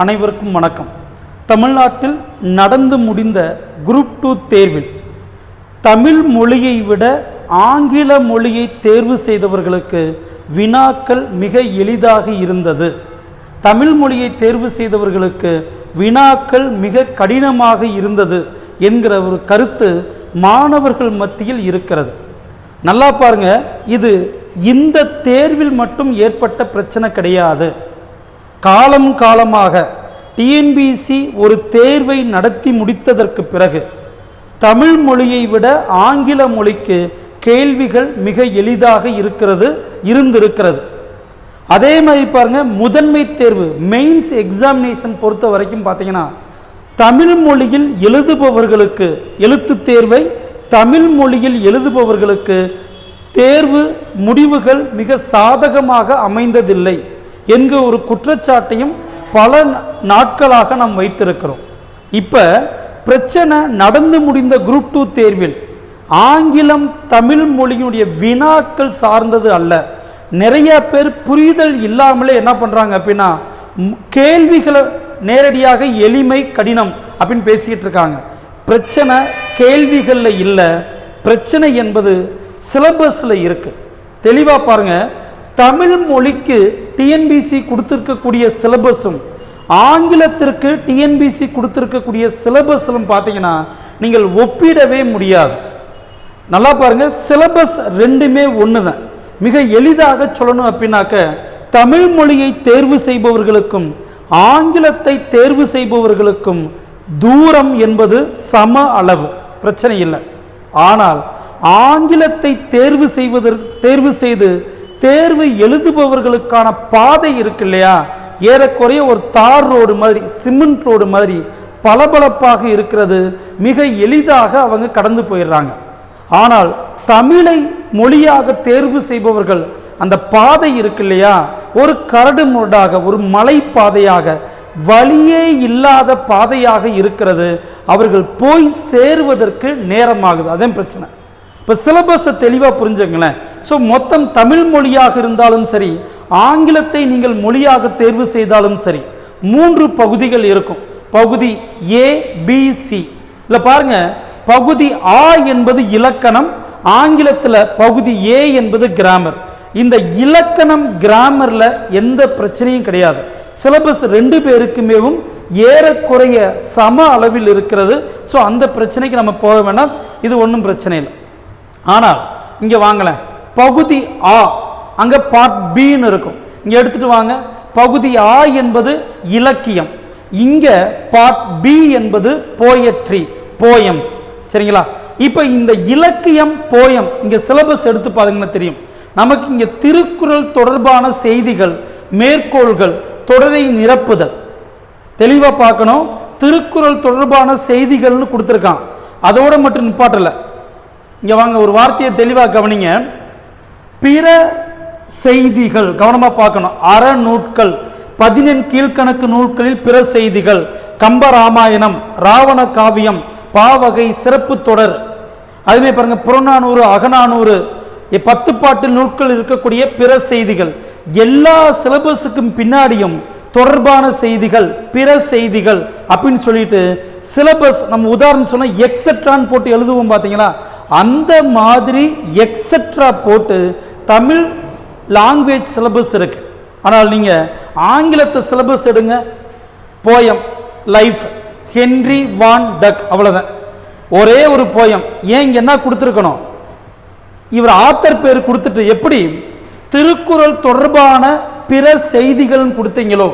அனைவருக்கும் வணக்கம். தமிழ்நாட்டில் நடந்து முடிந்த குரூப் டூ தேர்வில் தமிழ் மொழியை விட ஆங்கில மொழியை தேர்வு செய்தவர்களுக்கு வினாக்கள் மிக எளிதாக இருந்தது. தமிழ் மொழியை தேர்வு செய்தவர்களுக்கு வினாக்கள் மிக கடினமாக இருந்தது என்கிற ஒரு கருத்து மாணவர்கள் மத்தியில் இருக்கிறது. நல்லா பாருங்க இது இந்த தேர்வில் மட்டும் ஏற்பட்ட பிரச்சனை கிடையாது. காலம் காலமாக டிஎன்பிசி ஒரு தேர்வை நடத்தி முடித்ததற்கு பிறகு தமிழ் மொழியை விட ஆங்கில மொழிக்கு கேள்விகள் மிக எளிதாக இருக்கிறது இருந்திருக்கிறது. அதே மாதிரி பாருங்க முதன்மை தேர்வு மெயின்ஸ் எக்ஸாமினேஷன் பொறுத்த வரைக்கும் பார்த்தீங்கன்னா தமிழ் மொழியில் எழுதுபவர்களுக்கு எழுத்து தேர்வை தமிழ் மொழியில் எழுதுபவர்களுக்கு தேர்வு முடிவுகள் மிக சாதகமாக அமைந்ததில்லை. என்கிற ஒரு குற்றச்சாட்டையும் பல நாட்களாக நாம் வைத்திருக்கிறோம். இப்போ பிரச்சனை நடந்து முடிந்த குரூப் டூ தேர்வில் ஆங்கிலம் தமிழ் மொழியினுடைய வினாக்கள் சார்ந்தது அல்ல. நிறைய பேர் புரிதல் இல்லாமலே என்ன பண்ணுறாங்க அப்படின்னா கேள்விகளை நேரடியாக எளிமை கடினம் அப்படின்னு பேசிக்கிட்டு இருக்காங்க. பிரச்சனை கேள்விகளில் இல்லை. பிரச்சனை என்பது சிலபஸில் இருக்குது தெளிவாக பாருங்கள் தமிழ் மொழிக்கு டிஎன்பிசி கொடுத்துருக்கக்கூடிய சிலபஸும் ஆங்கிலத்திற்கு டிஎன்பிசி கொடுத்துருக்கக்கூடிய சிலபஸிலும் பார்த்தீங்கன்னா நீங்கள் ஒப்பிடவே முடியாது. நல்லா பாருங்கள் சிலபஸ் ரெண்டுமே ஒன்று தான் மிக எளிதாக சொல்லணும் அப்படின்னாக்க தமிழ் மொழியை தேர்வு செய்பவர்களுக்கும் ஆங்கிலத்தை தேர்வு செய்பவர்களுக்கும் தூரம் என்பது சம அளவு. பிரச்சனை இல்லை. ஆனால் ஆங்கிலத்தை தேர்வு செய்வதற்கு தேர்வு செய்து தேர்வு எழுதுபவர்களுக்கான பாதை இருக்கு இல்லையா? ஏறக்குறைய ஒரு தார் ரோடு மாதிரி சிமெண்ட் ரோடு மாதிரி பளபளப்பாக இருக்கிறது. மிக எளிதாக அவங்க கடந்து போயிடுறாங்க. ஆனால் தமிழை மொழியாக தேர்வு செய்பவர்கள் அந்த பாதை இருக்கு இல்லையா? ஒரு கரடு முரடாக ஒரு மலை பாதையாக வழியே இல்லாத பாதையாக இருக்கிறது. அவர்கள் போய் சேருவதற்கு நேரமாகுது அதே பிரச்சனை. இப்போ சிலபஸை தெளிவாக புரிஞ்சுங்களேன். ஸோ மொத்தம் தமிழ் மொழியாக இருந்தாலும் சரி ஆங்கிலத்தை நீங்கள் மொழியாக தேர்வு செய்தாலும் சரி மூன்று பகுதிகள் இருக்கும். பகுதி ஏ பி சி இல்லை பாருங்க பகுதி ஆ என்பது இலக்கணம் ஆங்கிலத்தில் பகுதி ஏ என்பது கிராமர் இந்த இலக்கணம் கிராமரில் எந்த பிரச்சனையும் கிடையாது. சிலபஸ் ரெண்டு பேருக்குமேவும் ஏறக்குறைய சம அளவில் இருக்கிறது. ஸோ அந்த பிரச்சனைக்கு நம்ம போக வேண்டாம் இது ஒன்றும் பிரச்சனை இல்லை. ஆனால் இங்கே வாங்கலை பகுதி ஆ அங்கே பார்ட் பின்னு இருக்கும். இங்கே எடுத்துகிட்டு வாங்க பகுதி ஆ என்பது இலக்கியம். இங்கே பார்ட் பி என்பது போயட்ரி போயம்ஸ் சரிங்களா? இப்போ இந்த இலக்கியம் போயம் இங்கே சிலபஸ் எடுத்து பார்த்தீங்கன்னா தெரியும். நமக்கு இங்கே திருக்குறள் தொடர்பான செய்திகள் மேற்கோள்கள் தொடரை நிரப்புதல். தெளிவாக பார்க்கணும். திருக்குறள் தொடர்பான செய்திகள்னு கொடுத்துருக்கான். அதோட மட்டும் நிப்பாட்டலை. இங்கே வாங்க ஒரு வார்த்தையை தெளிவாக கவனிங்க. பிற செய்திகள் கவனமாக பார்க்கணும். அறநூட்கள் பதினெண் கீழ்க்கணக்கு நூல்களில் பிற செய்திகள். கம்பராமாயணம் ராவண காவியம் பாவகை சிறப்பு தொடர். அதுமே பாருங்க புறநானூறு அகநானூறு பத்து பாட்டு நூல்கள் இருக்கக்கூடிய பிற செய்திகள். எல்லா சிலபஸுக்கும் பின்னாடியும் தொடர்பான செய்திகள் பிற செய்திகள் அப்படின்னு சொல்லிட்டு சிலபஸ் நம்ம உதாரணம் சொன்னால் எக்ஸெட்ரான்னு போட்டு எழுதுவோம் பார்த்தீங்களா அந்த மாதிரி எக்ஸெட்ரா போட்டு தமிழ் லாங்குவேஜ் சிலபஸ் இருக்கு. ஆனால் நீங்கள் ஆங்கிலத்தை சிலபஸ் எடுங்க. Poem life Henry Van Dyke அவ்வளோதான் ஒரே ஒரு போயம் ஏன் இங்கே என்ன கொடுத்துருக்கணும்? இவர் ஆத்தர் பேர் கொடுத்துட்டு எப்படி திருக்குறள் தொடர்பான பிற செய்திகள்னு கொடுத்தீங்களோ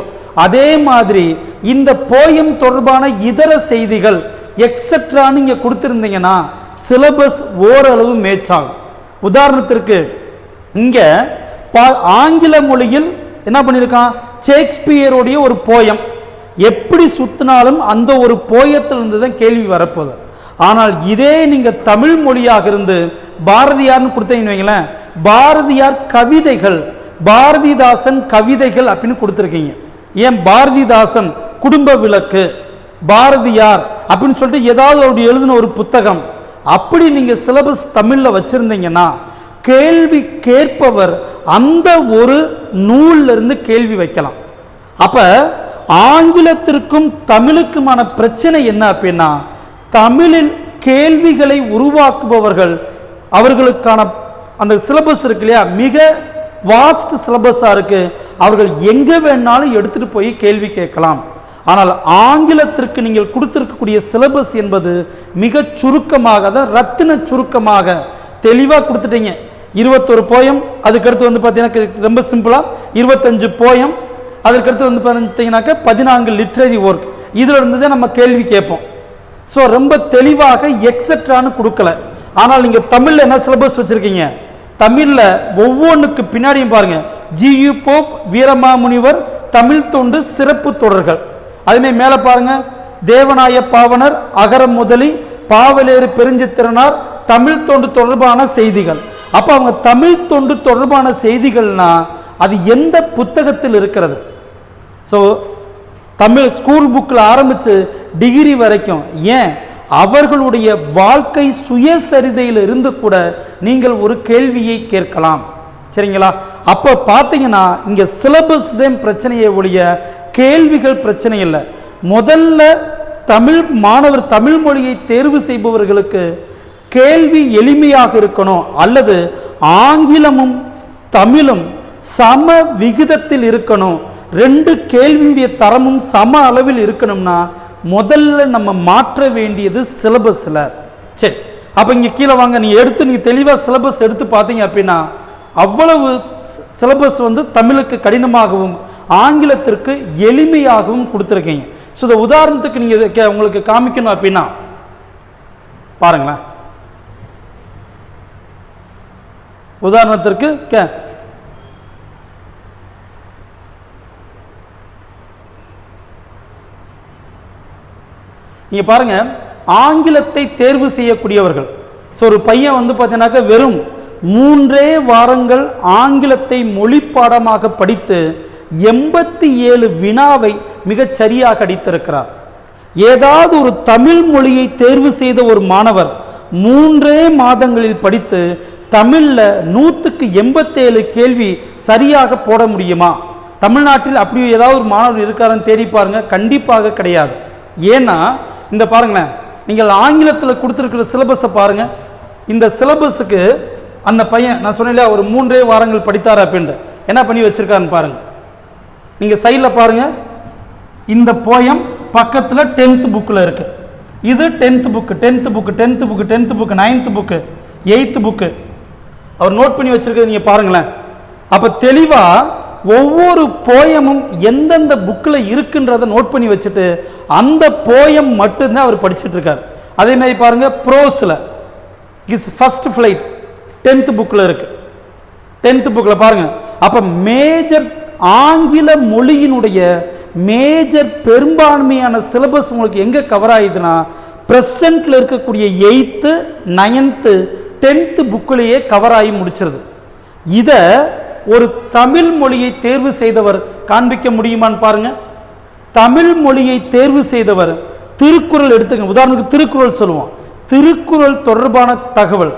அதே மாதிரி இந்த போயம் தொடர்பான இதர செய்திகள் எக்ஸெட்ரான்னு இங்கே கொடுத்துருந்தீங்கன்னா சிலபஸ் ஓரளவு மேட்சாகும் உதாரணத்திற்கு இங்கே பா- ஆங்கில மொழியில் என்ன பண்ணியிருக்கான் ஷேக்ஸ்பியருடைய ஒரு போயம். எப்படி சுத்தினாலும் அந்த ஒரு போயத்திலிருந்து தான் கேள்வி வரப்போகுது. ஆனால் இதே நீங்கள் தமிழ் மொழியாக இருந்து பாரதியார்னு கொடுத்தீங்கன்னு வைங்களேன் பாரதியார் கவிதைகள் பாரதிதாசன் கவிதைகள் அப்படின்னு கொடுத்துருக்கீங்க. ஏன் பாரதிதாசன் குடும்ப விளக்கு பாரதியார் அப்படின்னு சொல்லிட்டு ஏதாவது ஒரு எழுதின ஒரு புத்தகம் அப்படி நீங்கள் சிலபஸ் தமிழில் வச்சுருந்தீங்கன்னா கேள்வி கேட்பவர் அந்த ஒரு நூல்லிருந்து கேள்வி வைக்கலாம். அப்போ ஆங்கிலத்திற்கும் தமிழுக்குமான பிரச்சனை என்ன அப்படின்னா தமிழில் கேள்விகளை உருவாக்குபவர்கள் அவர்களுக்கான அந்த சிலபஸ் இருக்கு இல்லையா? மிக வாஸ்ட் சிலபஸாக இருக்குது அவர்கள் எங்கே வேணாலும் எடுத்துகிட்டு போய் கேள்வி கேட்கலாம். ஆனால் ஆங்கிலத்திற்கு நீங்கள் கொடுத்திருக்கக்கூடிய சிலபஸ் என்பது மிக சுருக்கமாக தான் ரத்தின சுருக்கமாக தெளிவாக கொடுத்துட்டீங்க. இருபத்தொரு போயம் அதுக்கடுத்து வந்து பார்த்தீங்கன்னா ரொம்ப சிம்பிளாக இருபத்தஞ்சு போயம் அதுக்கடுத்து வந்து பார்த்தீங்கன்னாக்க பதினான்கு லிட்ரரி ஒர்க் இதில் இருந்து தான் நம்ம கேள்வி கேட்போம். ஸோ ரொம்ப தெளிவாக எக்ஸட்ரான்னு கொடுக்கல. ஆனால் நீங்கள் தமிழில் என்ன சிலபஸ் வச்சுருக்கீங்க? தமிழில் ஒவ்வொன்றுக்கு பின்னாடியும் பாருங்கள் ஜியு போப் வீரமாமுனிவர் தமிழ் தொண்டு சிறப்பு தொடர்கள். அதுமாரி மேலே பாருங்க. தேவநாய பாவனர் அகரம் முதலி பாவலேறு பெருஞ்சித்திரனார் தமிழ் தொண்டு தொடர்பான செய்திகள். அப்போ அவங்க தமிழ் தொண்டு தொடர்பான செய்திகள்னா அது எந்த புத்தகத்தில் இருக்கிறது? ஸோ தமிழ் ஸ்கூல் புக்கில் ஆரம்பித்து டிகிரி வரைக்கும் ஏன்? அவர்களுடைய வாழ்க்கை சுயசரிதையில் இருந்து கூட நீங்கள் ஒரு கேள்வியை கேட்கலாம். சரிங்களா? அப்போ பார்த்தீங்கன்னா இங்கே சிலபஸ் தான் பிரச்சனையை ஒழிய கேள்விகள் பிரச்சனை இல்லை. முதல்ல தமிழ் மாணவர் தமிழ் மொழியை தேர்வு செய்பவர்களுக்கு கேள்வி எளிமையாக இருக்கணும். அல்லது ஆங்கிலமும் தமிழும் சம விகிதத்தில் இருக்கணும். ரெண்டு கேள்வியுடைய தரமும் சம அளவில் இருக்கணும்னா முதல்ல நம்ம மாற்ற வேண்டியது சிலபஸில். சரி அப்போ இங்கே கீழே வாங்க. நீங்கள் எடுத்து நீங்கள் தெளிவாக சிலபஸ் எடுத்து பார்த்தீங்க அப்படின்னா அவ்வளவு சிலபஸ் வந்து தமிழுக்கு கடினமாகவும் ஆங்கிலத்திற்கு எளிமையாகவும் கொடுத்துருக்கீங்க. ஸோ இந்த உதாரணத்துக்கு நீங்கள் உங்களுக்கு காமிக்கணும் அப்படின்னா பாருங்களேன். உதாரணத்திற்கு கே நீங்கள் பாருங்க ஆங்கிலத்தை தேர்வு செய்யக்கூடியவர்கள். ஸோ ஒரு பையன் வந்து பார்த்தீங்கன்னாக்கா வெறும் மூன்றே வாரங்கள் ஆங்கிலத்தை மொழி பாடமாக படித்து எண்பத்தி ஏழு வினாவை மிகச் சரியாக அடித்திருக்கிறார். ஏதாவது ஒரு தமிழ் மொழியை தேர்வு செய்த ஒரு மாணவர் மூன்றே மாதங்களில் படித்து தமிழில் நூற்றுக்கு எண்பத்தேழு கேள்வி சரியாக போட முடியுமா? தமிழ்நாட்டில் அப்படி ஏதாவது ஒரு மாணவர் இருக்காருன்னு தேடி பாருங்க கண்டிப்பாக கிடையாது. ஏன்னா இந்த பாருங்களேன் நீங்கள் ஆங்கிலத்தில் கொடுத்துருக்கிற சிலபஸை பாருங்க. இந்த சிலபஸுக்கு அந்த பையன் நான் சொன்னேன் ஒரு மூன்றே வாரங்கள் படித்தார் அப்படின்ட்டு. என்ன பண்ணி வச்சுருக்காருன்னு பாருங்கள் நீங்கள் சைடில் பாருங்கள் இந்த போயம் பக்கத்தில் டென்த் புக்கில் இருக்குது இது tenth book tenth book tenth book tenth book ninth book eighth book அவர் நோட் பண்ணி வச்சிருக்கிறது நீங்கள் பாருங்களேன். அப்போ தெளிவாக ஒவ்வொரு போயமும் எந்தெந்த புக்கில் இருக்குன்றதை நோட் பண்ணி வச்சுட்டு அந்த போயம் மட்டும்தான் அவர் படிச்சுட்டு அதே மாதிரி பாருங்கள் ப்ரோஸில் இஸ் ஃபஸ்ட் ஃப்ளைட் டென்த் புக்கில் இருக்குது டென்த் புக்கில் பாருங்கள் அப்போ மேஜர் ஆங்கில மொழியினுடைய மேஜர் பெரும்பான்மையான சிலபஸ் உங்களுக்கு எங்கே கவர் ஆகுதுன்னா ப்ரெசண்ட்டில் இருக்கக்கூடிய எயித்து நைன்த்து டென்த்து புக்கிலேயே கவர் ஆகி முடிச்சிருது. இதை ஒரு தமிழ் மொழியை தேர்வு செய்தவர் காண்பிக்க முடியுமான்னு பாருங்க. தமிழ் மொழியை தேர்வு செய்தவர் திருக்குறள் எடுத்துங்க. உதாரணத்துக்கு திருக்குறள் சொல்லுவோம். திருக்குறள் தொடர்பான தகவல்.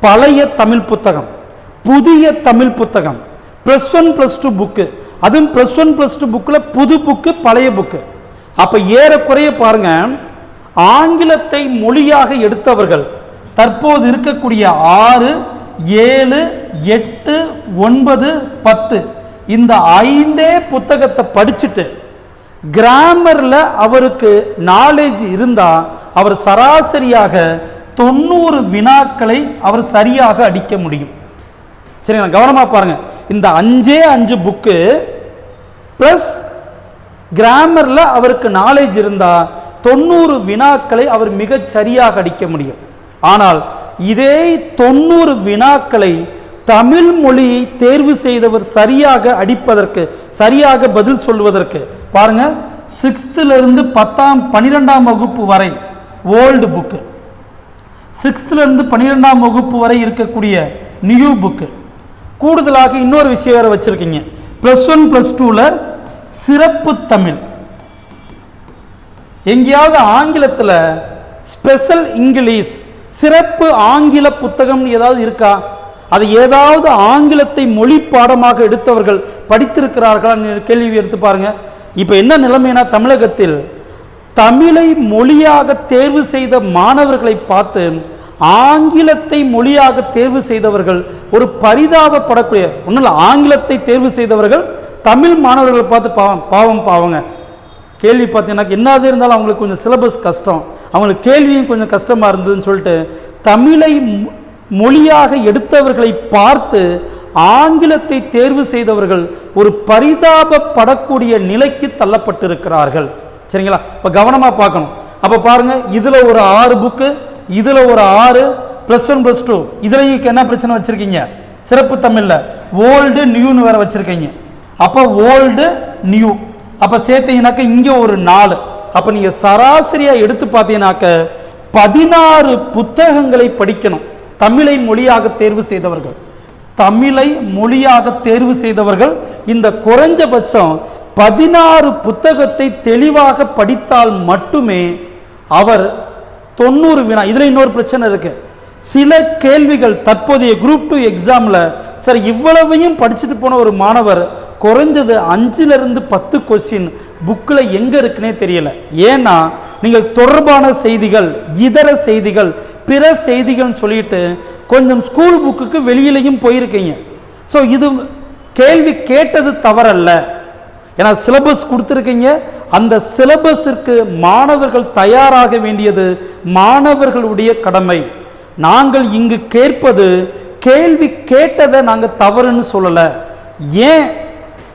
பழைய தமிழ் புத்தகம். புதிய தமிழ் புத்தகம். Plus one plus two book அதுவும் ப்ளஸ் ஒன் ப்ளஸ் டூ புக்கில் புது புக்கு பழைய புக்கு அப்போ ஏறக்குறைய பாருங்க ஆங்கிலத்தை மொழியாக எடுத்தவர்கள் தற்போது இருக்கக்கூடிய ஆறு ஏழு எட்டு ஒன்பது பத்து இந்த ஐந்தே புத்தகத்தை படிச்சுட்டு கிராமரில் அவருக்கு நாலேஜ் இருந்தால் அவர் சராசரியாக தொண்ணூறு வினாக்களை அவர் சரியாக அடிக்க முடியும். சரிங்களா கவனமாக பாருங்க. இந்த அஞ்சே அஞ்சு புக்கு ப்ளஸ் கிராமரில் அவருக்கு நாலேஜ் இருந்தால் தொண்ணூறு வினாக்களை அவர் மிகச் சரியாக அடிக்க முடியும். ஆனால் இதே தொண்ணூறு வினாக்களை தமிழ் மொழியை தேர்வு செய்தவர் சரியாக அடிப்பதற்கு சரியாக பதில் சொல்வதற்கு பாருங்க சிக்ஸ்த்துலேருந்து பத்தாம் பன்னிரெண்டாம் வகுப்பு வரை ஓல்டு புக்கு சிக்ஸ்த்துலேருந்து பன்னிரெண்டாம் வகுப்பு வரை இருக்கக்கூடிய நியூ புக்கு கூடுதலாக இன்னொரு விஷயம் வேறு வச்சுருக்கீங்க. ப்ளஸ் ஒன் ப்ளஸ் டூவில் சிறப்பு தமிழ். எங்கேயாவது ஆங்கிலத்தில் ஸ்பெஷல் இங்கிலீஷ் சிறப்பு ஆங்கில புத்தகம் ஏதாவது இருக்கா? அது ஏதாவது ஆங்கிலத்தை மொழி பாடமாக எடுத்தவர்கள் படித்திருக்கிறார்களா கேள்வி எடுத்து பாருங்க. இப்போ என்ன நிலைமைனா தமிழகத்தில் தமிழை மொழியாக தேர்வு செய்த மாணவர்களை பார்த்து ஆங்கிலத்தை மொழியாக தேர்வு செய்தவர்கள் ஒரு பரிதாபப்படக்கூடிய ஒன்றும் இல்லை ஆங்கிலத்தை தேர்வு செய்தவர்கள் தமிழ் மாணவர்களை பார்த்து பாவம் பாவம் பாவங்க. கேள்வி பார்த்தீங்கன்னா என்னது இருந்தாலும் அவங்களுக்கு கொஞ்சம் சிலபஸ் கஷ்டம். அவங்களுக்கு கேள்வியும் கொஞ்சம் கஷ்டமாக இருந்ததுன்னு சொல்லிட்டு தமிழை மொ- மொழியாக எடுத்தவர்களை பார்த்து ஆங்கிலத்தை தேர்வு செய்தவர்கள் ஒரு பரிதாபப்படக்கூடிய நிலைக்கு தள்ளப்பட்டிருக்கிறார்கள். சரிங்களா? இப்போ கவனமாக பார்க்கணும். அப்போ பாருங்கள் இதில் ஒரு ஆறு புக்கு இதில் ஒரு ஆறு ப்ளஸ் ஒன் ப்ளஸ் டூ இதுலையும் என்ன பிரச்சனை வச்சுருக்கீங்க? சிறப்பு தமிழில். ஓல்டு நியூன்னு வேறு வச்சுருக்கீங்க. அப்போ ஓல்டு நியூ அப்போ சேர்த்தீங்கனாக்க இங்கே ஒரு நாலு. அப்போ நீங்கள் சராசரியாக எடுத்து பார்த்தீங்கன்னாக்க பதினாறு புத்தகங்களை படிக்கணும். தமிழை மொழியாக தேர்வு செய்தவர்கள். தமிழை மொழியாக தேர்வு செய்தவர்கள் இந்த குறைஞ்சபட்சம் பதினாறு புத்தகத்தை தெளிவாக படித்தால் மட்டுமே அவர் தொண்ணூறு வினா இதில் இன்னொரு பிரச்சனை இருக்குது சில கேள்விகள் தற்போதைய குரூப் டூ எக்ஸாமில் சார் இவ்வளவையும் படிச்சுட்டு போன ஒரு மாணவர் குறைஞ்சது அஞ்சிலிருந்து பத்து கொஸ்டின் புக்கில் எங்கே இருக்குன்னே தெரியல. ஏன்னா நீங்கள் தொடர்பான செய்திகள் இதர செய்திகள் பிற செய்திகள்னு சொல்லிட்டு கொஞ்சம் ஸ்கூல் புக்குக்கு வெளியிலையும் போயிருக்கீங்க. ஸோ இது கேள்வி கேட்டது தவறல்ல. ஏன்னா சிலபஸ் கொடுத்துருக்கீங்க. அந்த சிலபஸிற்கு மாணவர்கள் தயாராக வேண்டியது மாணவர்களுடைய கடமை. நாங்கள் இங்கு கேட்பது கேள்வி கேட்டதை நாங்கள் தவறுன்னு சொல்லலை. ஏன்?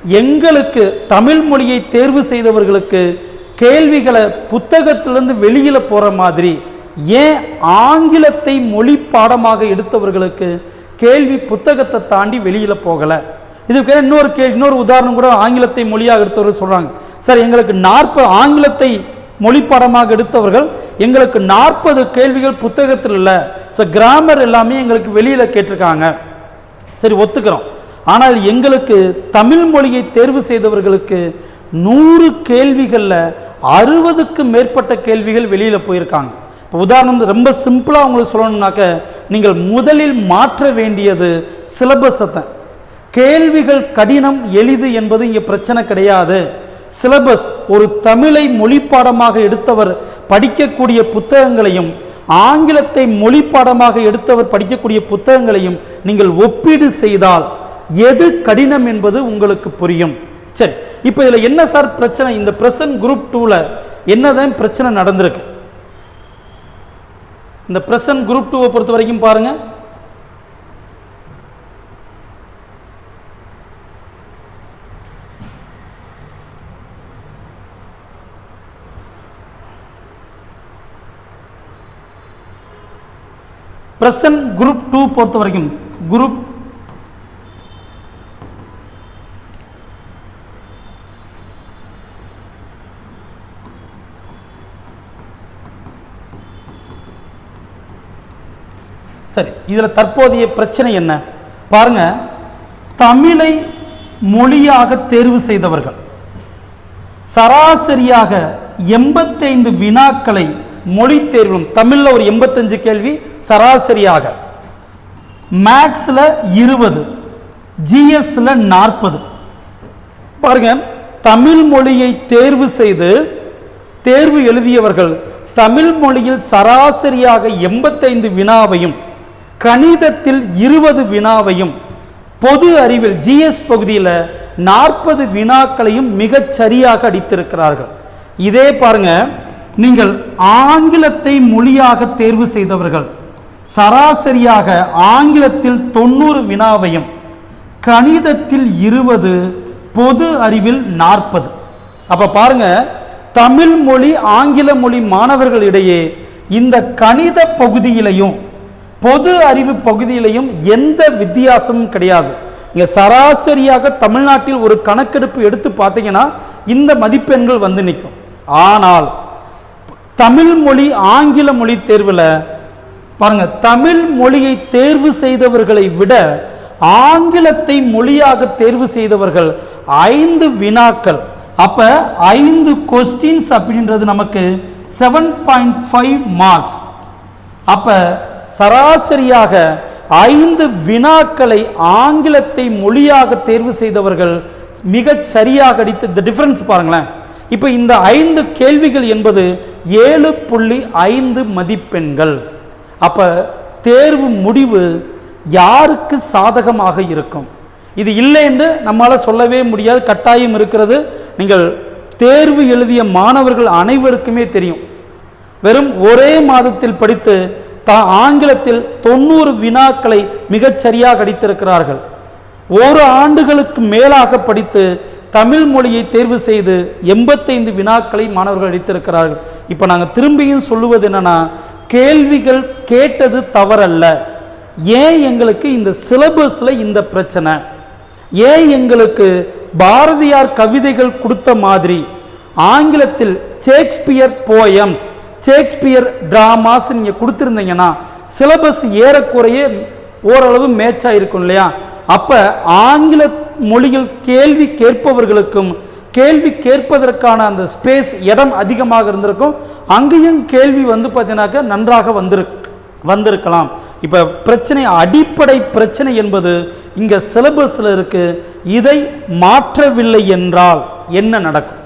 எங்களுக்கு தமிழ் மொழியை தேர்வு செய்தவர்களுக்கு கேள்விகளை புத்தகத்திலிருந்து வெளியில் போகிற மாதிரி. ஏன்? ஆங்கிலத்தை மொழி பாடமாக எடுத்தவர்களுக்கு கேள்வி புத்தகத்தை தாண்டி வெளியில் போகலை. இதுக்கு இன்னொரு கே இன்னொரு உதாரணம் கூட ஆங்கிலத்தை மொழியாக எடுத்தவர்கள் சொல்கிறாங்க சார் எங்களுக்கு நாற்பது ஆங்கிலத்தை மொழிப்பாடமாக எடுத்தவர்கள் எங்களுக்கு நாற்பது கேள்விகள் புத்தகத்தில் இல்லை. ஸோ கிராமர் எல்லாமே எங்களுக்கு வெளியில் கேட்டிருக்காங்க. சரி ஒத்துக்கிறோம். ஆனால் எங்களுக்கு தமிழ் மொழியை தேர்வு செய்தவர்களுக்கு நூறு கேள்விகளில் அறுபதுக்கு மேற்பட்ட கேள்விகள் வெளியில் போயிருக்காங்க. இப்போ உதாரணம் ரொம்ப சிம்பிளாக உங்களுக்கு சொல்லணும்னாக்க நீங்கள் முதலில் மாற்ற வேண்டியது சிலபஸத்தை கேள்விகள் கடினம் எளிது என்பது இங்கே பிரச்சனை கிடையாது. சிலபஸ் ஒரு தமிழை மொழிப்பாடமாக எடுத்தவர் படிக்கக்கூடிய புத்தகங்களையும் ஆங்கிலத்தை மொழிப்பாடமாக எடுத்தவர் படிக்கக்கூடிய புத்தகங்களையும் நீங்கள் ஒப்பீடு செய்தால் எது கடினம் என்பது உங்களுக்கு புரியும். சரி இப்போ இதில் என்ன சார் பிரச்சனை? இந்த பிரசன்ட் குரூப் டூவில் என்னதான் பிரச்சனை நடந்திருக்கு? இந்த பிரசன்ட் குரூப் டூவை பொறுத்த வரைக்கும் பாருங்கள் பிரசன்ட் குரூப் டூ பொறுத்த வரைக்கும் குரூப் சரி இதில் தற்போதைய பிரச்சனை என்ன? பாருங்க தமிழை மொழியாக தேர்வு செய்தவர்கள் சராசரியாக எண்பத்தைந்து வினாக்களை மொழி தேர்விலும் தமிழில் ஒரு எண்பத்தஞ்சு கேள்வி சராசரியாக. மேக்ஸில் இருபது ஜிஎஸ்ல நாற்பது. பாருங்க தமிழ் மொழியை தேர்வு செய்து தேர்வு எழுதியவர்கள் தமிழ் மொழியில் சராசரியாக எண்பத்தைந்து வினாவையும் கணிதத்தில் இருபது வினாவையும் பொது அறிவில் ஜிஎஸ் பகுதியில் நாற்பது வினாக்களையும் மிகச் சரியாக அடித்திருக்கிறார்கள். இதே பாருங்க நீங்கள் ஆங்கிலத்தை மொழியாக தேர்வு செய்தவர்கள் சராசரியாக ஆங்கிலத்தில் தொண்ணூறு வினாவையும் கணிதத்தில் இருபது பொது அறிவில் நாற்பது. அப்போ பாருங்க தமிழ் மொழி ஆங்கில மொழி மாணவர்களிடையே இந்த கணித பகுதியிலையும் பொது அறிவு பகுதியிலையும் எந்த வித்தியாசமும் கிடையாது. இங்கே சராசரியாக தமிழ்நாட்டில் ஒரு கணக்கெடுப்பு எடுத்து பார்த்தீங்கன்னா இந்த மதிப்பெண்கள் வந்து நிற்கும். ஆனால் தமிழ் மொழி ஆங்கில மொழி தேர்வில் பாருங்க தமிழ் மொழியை தேர்வு செய்தவர்களை விட ஆங்கிலத்தை மொழியாக தேர்வு செய்தவர்கள் ஐந்து வினாக்கள். அப்ப ஐந்து கொஸ்டின்ஸ் அப்படின்றது நமக்கு செவன் பாயிண்ட் ஃபைவ் மார்க்ஸ் அப்ப சராசரியாக ஐந்து வினாக்களை ஆங்கிலத்தை மொழியாக தேர்வு செய்தவர்கள் மிகச் சரியாக அடித்து இந்த டிஃபரன்ஸ் பாருங்களேன். இப்போ இந்த ஐந்து கேள்விகள் என்பது ஏழு புள்ளி ஐந்து மதிப்பெண்கள். அப்போ தேர்வு முடிவு யாருக்கு சாதகமாக இருக்கும்? இது இல்லை என்று நம்மால் சொல்லவே முடியாது கட்டாயம் இருக்கிறது. நீங்கள் தேர்வு எழுதிய மாணவர்கள் அனைவருக்குமே தெரியும். வெறும் ஒரே மாதத்தில் படித்து தா ஆங்கிலத்தில் தொண்ணூறு வினாக்களை மிகச்சரியாக அடித்திருக்கிறார்கள். ஒரு ஆண்டுகளுக்கு மேலாக படித்து தமிழ் மொழியை தேர்வு செய்து எண்பத்தைந்து வினாக்களை மாணவர்கள் அளித்திருக்கிறார்கள் இப்போ நாங்கள் திரும்பியும் சொல்லுவது என்னென்னா கேள்விகள் கேட்டது தவறல்ல. ஏன் எங்களுக்கு இந்த சிலபஸில் இந்த பிரச்சனை? ஏன் எங்களுக்கு பாரதியார் கவிதைகள் கொடுத்த மாதிரி? ஆங்கிலத்தில் ஷேக்ஸ்பியர் போயம்ஸ் ஷேக்ஸ்பியர் டிராமாஸ் நீங்கள் கொடுத்துருந்தீங்கன்னா சிலபஸ் ஏறக்குறைய ஓரளவு மேட்சாக இருக்கும் இல்லையா? அப்போ ஆங்கில மொழியில் கேள்வி கேட்பவர்களுக்கும் கேள்வி கேட்பதற்கான அந்த ஸ்பேஸ் இடம் அதிகமாக இருந்திருக்கும். அங்கேயும் கேள்வி வந்து பார்த்தீங்கன்னாக்கா நன்றாக வந்திருக்கு வந்திருக்கலாம். இப்போ பிரச்சனை அடிப்படை பிரச்சனை என்பது இங்கே சிலபஸில் இருக்கு. இதை மாற்றவில்லை என்றால் என்ன நடக்கும்?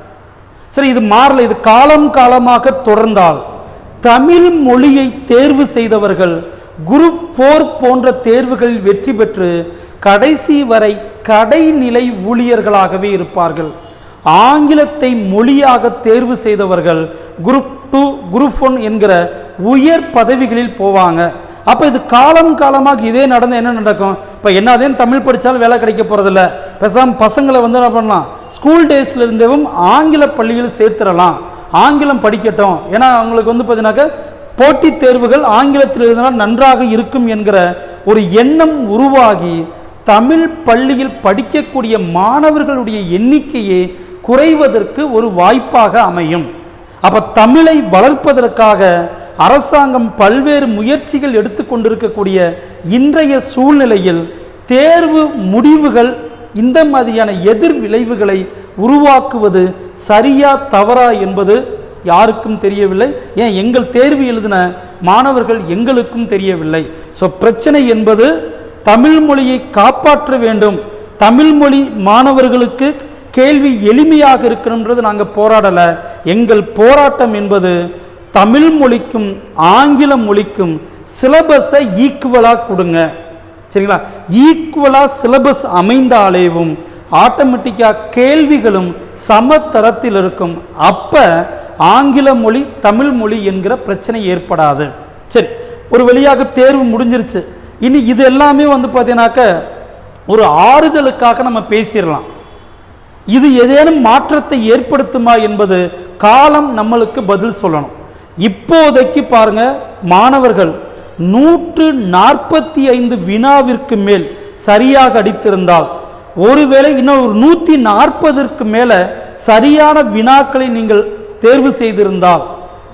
சரி இது மாறல இது காலம் காலமாக தொடர்ந்தால் தமிழ் மொழியை தேர்வு செய்தவர்கள் குரூப் ஃபோர் போன்ற தேர்வுகளில் வெற்றி பெற்று கடைசி வரை கடைநிலை ஊழியர்களாகவே இருப்பார்கள். ஆங்கிலத்தை மொழியாக தேர்வு செய்தவர்கள் குரூப் டூ குரூப் ஒன் என்கிற உயர் பதவிகளில் போவாங்க. அப்போ இது காலம் காலமாக இதே நடந்து என்ன நடக்கும்? இப்போ என்னதேன் தமிழ் படித்தாலும் வேலை கிடைக்க போகிறதில்ல பேசாம பசங்களை வந்து என்ன பண்ணலாம்? ஸ்கூல் டேஸ்லேருந்தேவும் ஆங்கில பள்ளியில் சேர்த்துடலாம். ஆங்கிலம் படிக்கட்டும். ஏன்னா அவங்களுக்கு வந்து பார்த்தீங்கன்னாக்க போட்டித் தேர்வுகள் ஆங்கிலத்தில் இருந்தால் நன்றாக இருக்கும் என்கிற ஒரு எண்ணம் உருவாகி தமிழ் பள்ளியில் படிக்கக்கூடிய மாணவர்களுடைய எண்ணிக்கையே குறைவதற்கு ஒரு வாய்ப்பாக அமையும். அப்போ தமிழை வளர்ப்பதற்காக அரசாங்கம் பல்வேறு முயற்சிகள் எடுத்துக்கொண்டிருக்கக்கூடிய இன்றைய சூழ்நிலையில் தேர்வு முடிவுகள் இந்த மாதிரியான எதிர் விளைவுகளை உருவாக்குவது சரியா தவறா என்பது யாருக்கும் தெரியவில்லை. ஏன்? எங்கள் தேர்வு எழுதின மாணவர்கள் எங்களுக்கும் தெரியவில்லை. ஸோ பிரச்சனை என்பது தமிழ் மொழியை காப்பாற்ற வேண்டும். தமிழ் மொழி மாணவர்களுக்கு கேள்வி எளிமையாக இருக்கணுன்றது நாங்கள் போராடலை. எங்கள் போராட்டம் என்பது தமிழ் மொழிக்கும் ஆங்கில மொழிக்கும் சிலபஸை ஈக்குவலாக கொடுங்க. சரிங்களா? ஈக்குவலாக சிலபஸ் அமைந்தாலேவும் ஆட்டோமேட்டிக்காக கேள்விகளும் சமத்தரத்தில் இருக்கும். அப்போ ஆங்கில மொழி தமிழ் மொழி என்கிற பிரச்சனை ஏற்படாது. சரி ஒரு வழியாக தேர்வு முடிஞ்சிருச்சு. இனி இது எல்லாமே வந்து பார்த்தீங்கன்னாக்க ஒரு ஆறுதலுக்காக நம்ம பேசிடலாம். இது ஏதேனும் மாற்றத்தை ஏற்படுத்துமா என்பது காலம் நம்மளுக்கு பதில் சொல்லணும். இப்போதைக்கு பாருங்க மாணவர்கள் நூற்று நாற்பத்தி ஐந்து வினாவிற்கு மேல் சரியாக அடித்திருந்தால் ஒருவேளை இன்னும் ஒரு நூற்றி நாற்பதற்கு மேலே சரியான வினாக்களை நீங்கள் தேர்வு செய்திருந்தால்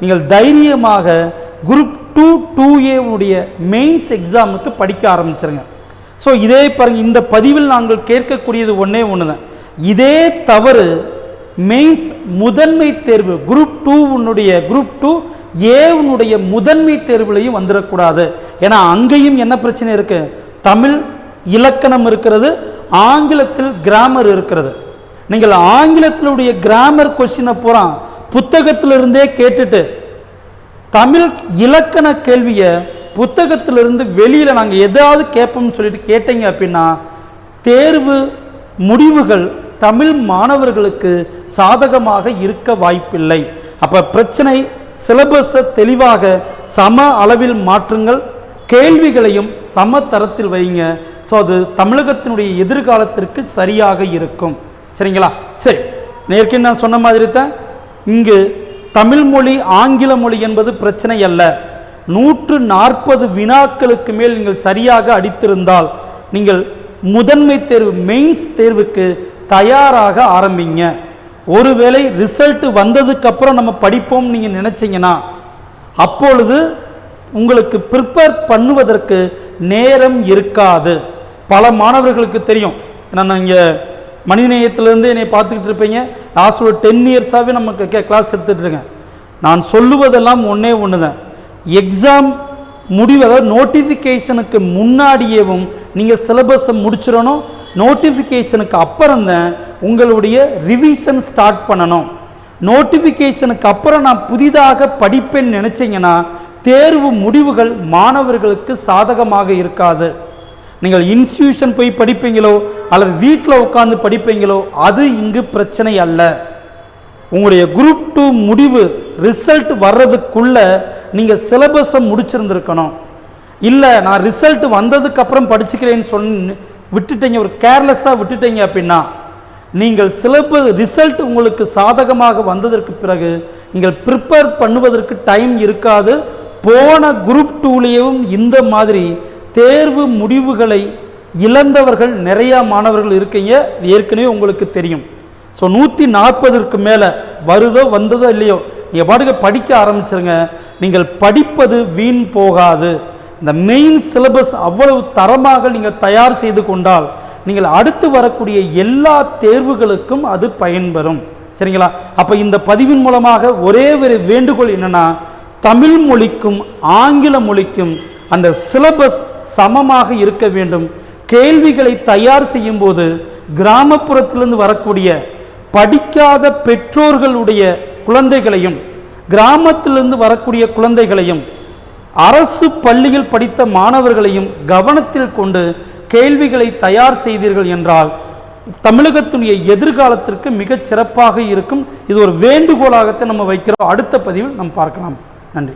நீங்கள் தைரியமாக குரூப் டூ டூ ஏவுடைய மெயின்ஸ் எக்ஸாமுக்கு படிக்க ஆரம்பிச்சிருங்க. ஸோ இதே பாருங்கள் இந்த பதிவில் நாங்கள் கேட்கக்கூடியது ஒன்றே ஒன்று தான் இதே தவறு மெயின்ஸ் முதன்மை தேர்வு குரூப் டூ உன்னுடைய குரூப் டூ ஏவுனுடைய முதன்மை தேர்வுலையும் வந்துடக்கூடாது ஏன்னா அங்கேயும் என்ன பிரச்சனை இருக்குது தமிழ் இலக்கணம் இருக்கிறது ஆங்கிலத்தில் கிராமர் இருக்கிறது. நீங்கள் ஆங்கிலத்திலுடைய கிராமர் கொஸ்டினை பூரா புத்தகத்திலிருந்தே கேட்டுட்டு தமிழ் இலக்கண கேள்வியை புத்தகத்திலிருந்து வெளியில் நாங்கள் எதாவது கேட்போம்னு சொல்லிட்டு கேட்டீங்க அப்படின்னா தேர்வு முடிவுகள் தமிழ் மாணவர்களுக்கு சாதகமாக இருக்க வாய்ப்பில்லை. அப்போ பிரச்சனை சிலபஸை தெளிவாக சம அளவில் மாற்றுங்கள். கேள்விகளையும் சம தரத்தில் வைங்க. ஸோ அது தமிழகத்தினுடைய எதிர்காலத்திற்கு சரியாக இருக்கும். சரிங்களா? சரி. நேர்க்கு நான் சொன்ன மாதிரி தான் இங்கு தமிழ் மொழி ஆங்கில மொழி என்பது பிரச்சனை அல்ல நூற்று நாற்பது வினாக்களுக்கு மேல் நீங்கள் சரியாக அடித்திருந்தால் நீங்கள் முதன்மை தேர்வு மெயின்ஸ் தேர்வுக்கு தயாராக ஆரம்பிங்க. ஒருவேளை ரிசல்ட் வந்ததுக்கப்புறம் நம்ம படிப்போம் நீங்கள் நினச்சிங்கன்னா அப்பொழுது உங்களுக்கு ப்ரிப்பேர் பண்ணுவதற்கு நேரம் இருக்காது. பல மாணவர்களுக்கு தெரியும். நான் இங்கே மனிதநேயத்திலேருந்து என்னை பார்த்துக்கிட்டு இருப்பீங்க. லாஸ்ட் ஒரு டென் இயர்ஸாகவே நமக்கு கே கிளாஸ் எடுத்துகிட்டு நான் சொல்லுவதெல்லாம் ஒன்றே ஒன்று தான் எக்ஸாம் முடிவு அதாவது நோட்டிஃபிகேஷனுக்கு முன்னாடியேவும் நீங்கள் சிலபஸை முடிச்சிடணும். நோட்டிஃபிகேஷனுக்கு அப்புறம் தான் உங்களுடைய ரிவிஷன் ஸ்டார்ட் பண்ணணும். நோட்டிஃபிகேஷனுக்கு அப்புறம் நான் புதிதாக படிப்பேன்னு நினச்சிங்கன்னா தேர்வு முடிவுகள் மாணவர்களுக்கு சாதகமாக இருக்காது. நீங்கள் இன்ஸ்டியூஷன் போய் படிப்பீங்களோ அல்லது வீட்டில் உட்காந்து படிப்பீங்களோ அது இங்கு பிரச்சனை அல்ல. உங்களுடைய குரூப் டூ முடிவு ரிசல்ட் வர்றதுக்குள்ளே நீங்கள் சிலபஸை முடிச்சிருந்துருக்கணும். இல்லை நான் ரிசல்ட் வந்ததுக்கப்புறம் படிச்சுக்கிறேன்னு சொன்ன விட்டுட்டீங்க ஒரு கேர்லெஸ்ஸாக விட்டுட்டீங்க அப்படின்னா நீங்கள் சிலபஸ் ரிசல்ட் உங்களுக்கு சாதகமாக வந்ததற்கு பிறகு நீங்கள் ப்ரிப்பேர் பண்ணுவதற்கு டைம் இருக்காது. போன குரூப் டூலேயும் இந்த மாதிரி தேர்வு முடிவுகளை இழந்தவர்கள் நிறையா மாணவர்கள் இருக்கீங்க. ஏற்கனவே உங்களுக்கு தெரியும். ஸோ நூற்றி நாற்பதற்கு மேலே வருதோ வந்ததோ இல்லையோ நீங்கள் பாட்டுக்கு படிக்க ஆரம்பிச்சிருங்க. நீங்கள் படிப்பது வீண் போகாது. இந்த மெயின் சிலபஸ் அவ்வளவு தரமாக நீங்கள் தயார் செய்து கொண்டால் நீங்கள் அடுத்து வரக்கூடிய எல்லா தேர்வுகளுக்கும் அது பயன்பெறும். சரிங்களா? அப்போ இந்த பதிவின் மூலமாக ஒரே ஒரு வேண்டுகோள் என்னென்னா தமிழ் மொழிக்கும் ஆங்கில மொழிக்கும் அந்த சிலபஸ் சமமாக இருக்க வேண்டும். கேள்விகளை தயார் செய்யும் போது கிராமப்புறத்திலிருந்து வரக்கூடிய படிக்காத பெற்றோர்களுடைய குழந்தைகளையும் கிராமத்திலிருந்து வரக்கூடிய குழந்தைகளையும் அரசு பள்ளியில் படித்த மாணவர்களையும் கவனத்தில் கொண்டு கேள்விகளை தயார் செய்தீர்கள் என்றால் தமிழகத்தினுடைய எதிர்காலத்திற்கு மிகச் சிறப்பாக இருக்கும். இது ஒரு வேண்டுகோளாகத்தான் நம்ம வைக்கிறோம். அடுத்த பதிவில் நாம் பார்க்கலாம். நன்றி.